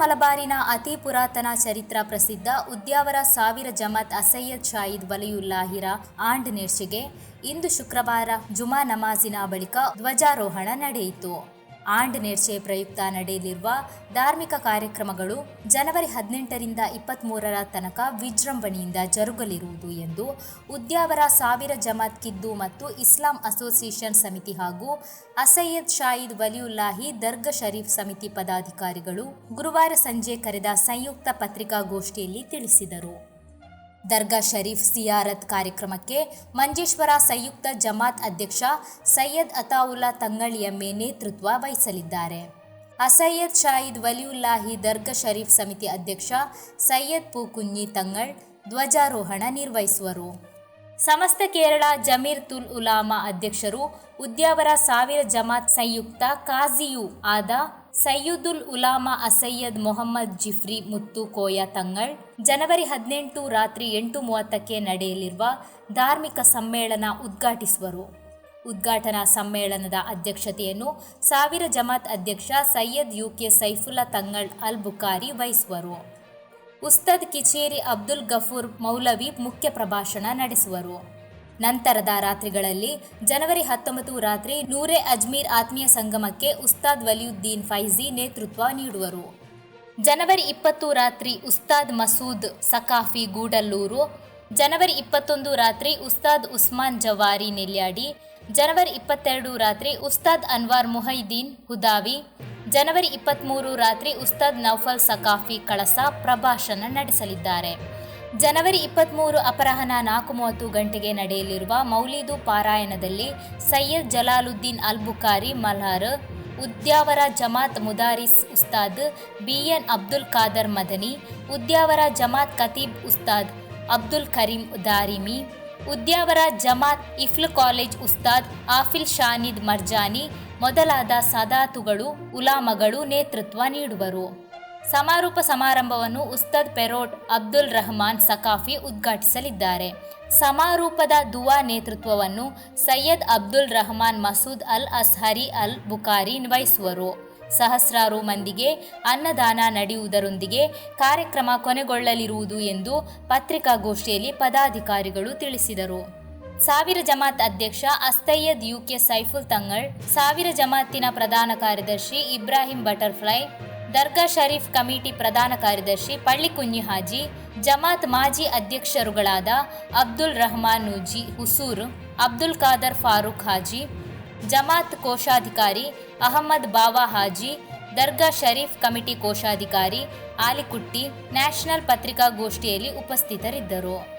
ಮಲಬಾರಿನ ಅತಿ ಪುರಾತನ ಚರಿತ್ರ ಪ್ರಸಿದ್ಧ ಉದ್ಯಾವರ ಸಾವಿರ ಜಮತ್ ಅಸಯ್ಯದ್ ಶಾಯಿದ್ ವಲಿಯುಲ್ಲಾಹಿರ ಆಂಡ್ ನೆರ್ಚಿಗೆ ಇಂದು ಶುಕ್ರವಾರ ಜುಮಾ ನಮಾಜಿನ ಬಳಿಕ ಧ್ವಜಾರೋಹಣ ನಡೆಯಿತು. ಆಂಡ್ ನೇರ್ಚೆ ಪ್ರಯುಕ್ತ ನಡೆಯಲಿರುವ ಧಾರ್ಮಿಕ ಕಾರ್ಯಕ್ರಮಗಳು ಜನವರಿ ಹದಿನೆಂಟರಿಂದ ಇಪ್ಪತ್ತ್ಮೂರರ ತನಕ ವಿಜೃಂಭಣೆಯಿಂದ ಜರುಗಲಿರುವುದು ಎಂದು ಉದ್ಯಾವರ ಸಾವಿರ ಜಮಾತ್ ಕಿದ್ದು ಮತ್ತು ಇಸ್ಲಾಂ ಅಸೋಸಿಯೇಷನ್ ಸಮಿತಿ ಹಾಗೂ ಅಸಯ್ಯದ್ ಶಾಯಿದ್ ವಲಿಯುಲ್ಲಾಹಿ ದರ್ಗಾ ಶರೀಫ್ ಸಮಿತಿ ಪದಾಧಿಕಾರಿಗಳು ಗುರುವಾರ ಸಂಜೆ ಕರೆದ ಸಂಯುಕ್ತ ಪತ್ರಿಕಾಗೋಷ್ಠಿಯಲ್ಲಿ ತಿಳಿಸಿದರು. ದರ್ಗಾ ಶರೀಫ್ ಸಿಯಾರತ್ ಕಾರ್ಯಕ್ರಮಕ್ಕೆ ಮಂಜೇಶ್ವರ ಸಂಯುಕ್ತ ಜಮಾತ್ ಅಧ್ಯಕ್ಷ ಸೈಯದ್ ಅತಾವುಲ್ಲಾ ತಂಗಳಿಯಮ್ಮೆ ನೇತೃತ್ವ ವಹಿಸಲಿದ್ದಾರೆ ಅಸಯ್ಯದ್ ಶಾಹಿದ್ ವಲಿಯುಲ್ಲಾಹಿ ದರ್ಗಾ ಶರೀಫ್ ಸಮಿತಿ ಅಧ್ಯಕ್ಷ ಸೈಯದ್ ಪೂಕುನ್ನಿ ತಂಗಳ್ ಧ್ವಜಾರೋಹಣ ನಿರ್ವಹಿಸುವರು. ಸಮಸ್ತ ಕೇರಳ ಜಮೀರ್ ತುಲ್ ಉಲಾಮಾ ಅಧ್ಯಕ್ಷರು, ಉದ್ಯಾವರ ಸಾವಿರ ಜಮಾತ್ ಸಂಯುಕ್ತ ಕಾಜಿಯು ಆದ ಸಯ್ಯುದುಲ್ ಉಲಾಮಾ ಅಸಯ್ಯದ್ ಮೊಹಮ್ಮದ್ ಜಿಫ್ರಿ ಮುತ್ತು ಕೋಯ ತಂಗಳ್, ಜನವರಿ ಹದಿನೆಂಟು ರಾತ್ರಿ ಎಂಟು ಮೂವತ್ತಕ್ಕೆ ನಡೆಯಲಿರುವ ಧಾರ್ಮಿಕ ಸಮ್ಮೇಳನ ಉದ್ಘಾಟಿಸುವರು. ಉದ್ಘಾಟನಾ ಸಮ್ಮೇಳನದ ಅಧ್ಯಕ್ಷತೆಯನ್ನು ಸಾವಿರ ಜಮಾತ್ ಅಧ್ಯಕ್ಷ ಸೈಯದ್ ಯುಕೆ ಸೈಫುಲ್ಲಾ ತಂಗಳ್ ಅಲ್ ಬುಖಾರಿ ವಹಿಸುವರು. ಉಸ್ತದ್ ಕಿಚೇರಿ ಅಬ್ದುಲ್ ಗಫೂರ್ ಮೌಲವಿ ಮುಖ್ಯ ಪ್ರಭಾಷಣ ನಡೆಸುವರು. ನಂತರದ ರಾತ್ರಿಗಳಲ್ಲಿ ಜನವರಿ ಹತ್ತೊಂಬತ್ತು ರಾತ್ರಿ ನೂರೆ ಅಜ್ಮೀರ್ ಆತ್ಮೀಯ ಸಂಗಮಕ್ಕೆ ಉಸ್ತಾದ್ ವಲಿಯುದ್ದೀನ್ ಫೈಜಿ ನೇತೃತ್ವ ನೀಡುವರು. ಜನವರಿ ಇಪ್ಪತ್ತು ರಾತ್ರಿ ಉಸ್ತಾದ್ ಮಸೂದ್ ಸಕಾಫಿ ಗೂಡಲ್ಲೂರು, ಜನವರಿ ಇಪ್ಪತ್ತೊಂದು ರಾತ್ರಿ ಉಸ್ತಾದ್ ಉಸ್ಮಾನ್ ಜವಾರಿ ನೆಲ್ಯಾಡಿ, ಜನವರಿ ಇಪ್ಪತ್ತೆರಡು ರಾತ್ರಿ ಉಸ್ತಾದ್ ಅನ್ವಾರ್ ಮುಹೈದೀನ್ ಹುದಾವಿ ಜನವರಿ ಇಪ್ಪತ್ತ್ಮೂರು ರಾತ್ರಿ ಉಸ್ತಾದ್ ನೌಫಲ್ ಸಕಾಫಿ ಕಳಸ ಪ್ರಭಾಷಣ ನಡೆಸಲಿದ್ದಾರೆ. ಜನವರಿ ಇಪ್ಪತ್ತ್ಮೂರು ಅಪರಾಹ್ನ ನಾಲ್ಕು ಮೂವತ್ತು ಗಂಟೆಗೆ ನಡೆಯಲಿರುವ ಮೌಲಿದು ಪಾರಾಯಣದಲ್ಲಿ ಸೈಯದ್ ಜಲಾಲುದ್ದೀನ್ ಅಲ್ ಬುಖಾರಿ ಮಲ್ಹಾರ್, ಉದ್ಯಾವರ ಜಮಾತ್ ಮುದಾರಿಸ್ ಉಸ್ತಾದ್ ಬಿಎನ್ ಅಬ್ದುಲ್ ಖಾದರ್ ಮದನಿ, ಉದ್ಯಾವರ ಜಮಾತ್ ಖತೀಬ್ ಉಸ್ತಾದ್ ಅಬ್ದುಲ್ ಕರೀಂ ದಾರಿಮಿ ಉದ್ಯಾವರ ಜಮಾತ್ ಇಫ್ಲ್ ಕಾಲೇಜ್ ಉಸ್ತಾದ್ ಆಫಿಲ್ ಶಾನಿದ್ ಮರ್ಜಾನಿ ಮೊದಲಾದ ಸದಾತುಗಳು, ಉಲಾಮಗಳು ನೇತೃತ್ವ ನೀಡುವರು. ಸಮಾರೋಪ ಸಮಾರಂಭವನ್ನು ಉಸ್ತಾದ್ ಪೆರೋಟ್ ಅಬ್ದುಲ್ ರಹಮಾನ್ ಸಕಾಫಿ ಉದ್ಘಾಟಿಸಲಿದ್ದಾರೆ. ಸಮಾರೋಪದ ದುವಾ ನೇತೃತ್ವವನ್ನು ಸೈಯದ್ ಅಬ್ದುಲ್ ರಹಮಾನ್ ಮಸೂದ್ ಅಲ್ ಅಸ್ಹರಿ ಅಲ್ ಬುಖಾರಿ ವಹಿಸುವರು ಸಹಸ್ರಾರು ಮಂದಿಗೆ ಅನ್ನದಾನ ನಡೆಯುವುದರೊಂದಿಗೆ ಕಾರ್ಯಕ್ರಮ ಕೊನೆಗೊಳ್ಳಲಿರುವುದು ಎಂದು ಪತ್ರಿಕಾಗೋಷ್ಠಿಯಲ್ಲಿ ಪದಾಧಿಕಾರಿಗಳು ತಿಳಿಸಿದರು. ಸಾವಿರ ಜಮಾತ್ ಅಧ್ಯಕ್ಷ ಅಸ್ತಯ್ಯದ್ ಯುಕೆ ಸೈಫುಲ್ ತಂಗಳ್, ಸಾವಿರ ಜಮಾತಿನ ಪ್ರಧಾನ ಕಾರ್ಯದರ್ಶಿ ಇಬ್ರಾಹಿಂ ಬಟರ್ಫ್ಲೈ, ದರ್ಗಾ ಶರೀಫ್ ಕಮಿಟಿ ಪ್ರಧಾನ ಕಾರ್ಯದರ್ಶಿ ಪಳ್ಳಿಕುഞ്ഞി ಹಾಜಿ ಜಮಾತ್ ಮಾಜಿ ಅಧ್ಯಕ್ಷರುಗಳಾದ ಅಬ್ದುಲ್ ರಹಮಾನ್ ನೂಜಿ ಹುಸೂರ್, ಅಬ್ದುಲ್ ಖಾದರ್ ಫಾರೂಕ್ ಹಾಜಿ ಜಮಾತ್ ಕೋಶಾಧಿಕಾರಿ ಅಹಮ್ಮದ್ ಬಾವಾ ಹಾಜಿ ದರ್ಗಾ ಶರೀಫ್ ಕಮಿಟಿ ಕೋಶಾಧಿಕಾರಿ ಆಲಿಕುಟ್ಟಿ ನ್ಯಾಷನಲ್ ಪತ್ರಿಕಾಗೋಷ್ಠಿಯಲ್ಲಿ ಉಪಸ್ಥಿತರಿದ್ದರು.